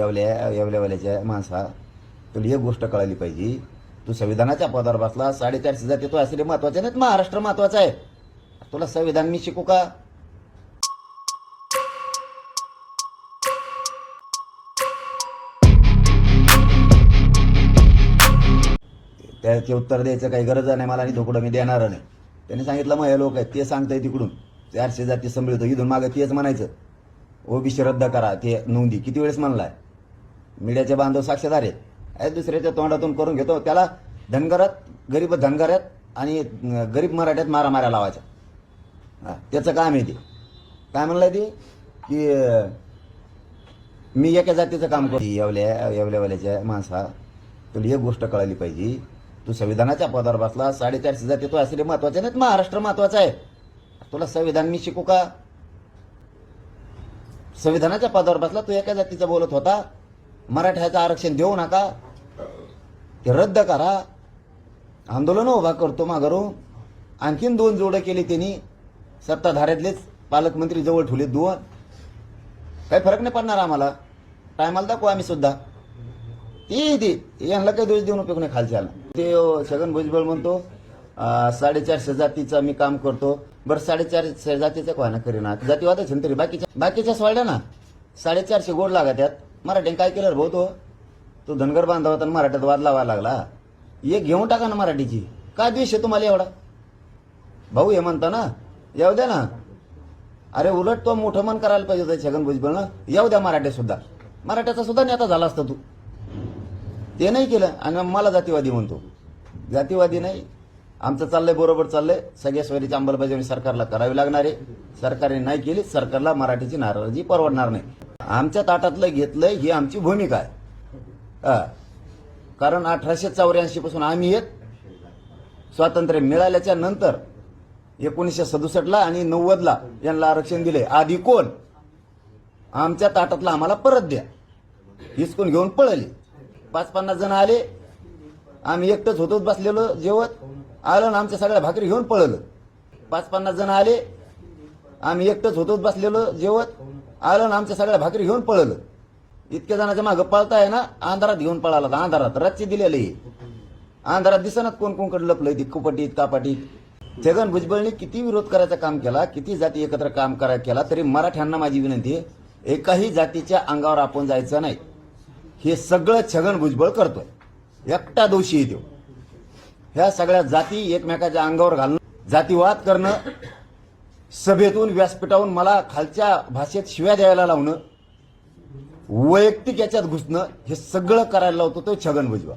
येवल्या येवल्यावाल्याच्या माणसा तुला एक गोष्ट कळाली पाहिजे. तू संविधानाच्या पदावर बसला साडेचारशे जाती तो असले महत्त्वाचे नाहीत महाराष्ट्र महत्त्वाचा आहे. तुला संविधान मी शिकू का? त्याचे उत्तर द्यायचं काही गरज नाही मला आणि धोकडं मी देणार नाही. त्यांनी सांगितलं मग हे लोक आहेत ते सांगताय तिकडून. चारशे जाती समजतो इथून मागं तेच म्हणायचं. ओबीसी रद्द करा ते नोंदी. किती वेळेस म्हणलाय? मीडियाचे बांधव साक्षीदार आहेत. दुसऱ्याच्या तोंडातून करून घेतो. त्याला धनगरात गरीब धनगरात आणि गरीब मराठ्यात मारा मारा लावायचा त्याचं काम आहे ते. काय म्हणलंय ते? की मी एका जातीचं काम करतो. येवल्या येवल्यावाल्याच्या माणसा तुला एक गोष्ट कळाली पाहिजे. तू संविधानाच्या पदावर बसला साडेचारशे जाती तू असले महत्त्वाचे नाहीत. महाराष्ट्र महत्त्वाचा आहे. तुला संविधान मी शिकू का? संविधानाच्या पदावर बसला तू एका जातीचा बोलत होता. मराठ्याचं आरक्षण देऊ नका. ते रद्द करा. आंदोलन उभा करतो माघारून आणखीन दोन जोडं केली त्यांनी. सत्ताधाऱ्यातलेच पालकमंत्री जवळ ठेवले दोन. काही फरक नाही पडणार आम्हाला. टायमाला दाखवू आम्ही सुद्धा. ती ती. यांना काही दोष देऊन उपयोग नाही खालच्या ते छगन भुजबळ म्हणतो साडेचारशे जातीचा मी काम करतो. बरं साडेचारशे जातीचं कोणा करीना? जातीवादच तरी बाकीच्या बाकीच्या सोडल्या ना. साडेचारशे गोड लागा त्यात मराठ्याने काय केलं रे भाऊ तो? तो धनगर बांधव होता मराठ्यात वाद लावायला लागला. एक घेऊन टाका ना मराठीची. काय द्वेष आहे तुम्हाला एवढा? भाऊ हे म्हणता ना येऊ द्या ना. अरे उलट तो मोठं मन करायला पाहिजे होतं छगन भुजबळनं येऊ द्या मराठे सुद्धा. मराठ्याचा सुद्धा नेता झाला असता तू. ते नाही केलं आणि मला जातीवादी म्हणतो. जातीवादी नाही. आमचं चाललंय बरोबर चाललंय. सगळ्या सोयरीची अंमलबजावणी सरकारला करावी लागणार आहे. सरकारने नाही केली सरकारला मराठीची नाराजी परवडणार नाही. आमच्या ताटातलं घेतलंय ही आमची भूमिका आहे. कारण अठराशे चौऱ्याऐंशी पासून आम्ही येत स्वातंत्र्य मिळाल्याच्या नंतर एकोणीसशे सदुसष्टला आणि नव्वदला यांना आरक्षण दिले आधी कोण? आमच्या ताटातलं आम्हाला परत द्या. हिसकून घेऊन पळली. पाच पन्नास जण आले. आम्ही एकटंच होतोच बसलेलो जेवत. आलं ना आमच्या सगळ्या भाकरी घेऊन पळलं. पाच पन्नास जण आले. आम्ही एकटंच होतोच बसलेलो जेवत. आलं ना आमच्या सगळ्या भाकरी घेऊन पळलं. इतक्या जणाच्या मागं पळताय ना अंधारात घेऊन पळाला होता, अंधारात रातची दिलेली. अंधारात दिसनात कोण कोणकडे लपलंय ती कुपटीत कापाटीत छगन भुजबळने किती विरोध करायचं काम केला किती जाती एकत्र काम करा केला तरी मराठ्यांना माझी विनंती आहे एकाही जातीच्या अंगावर आपण जायचं नाही. हे सगळं छगन भुजबळ करतोय. एकटा दोषी आहे ह्या सगळ्या जाती एकमेकाच्या अंगावर घालणं जातीवाद करणं सभेतून व्यासपीठावरून मला खालच्या भाषेत शिव्या द्यायला लावणं वैयक्तिक याच्यात घुसणं हे सगळं करायला लावतो तो छगन भुजबळ.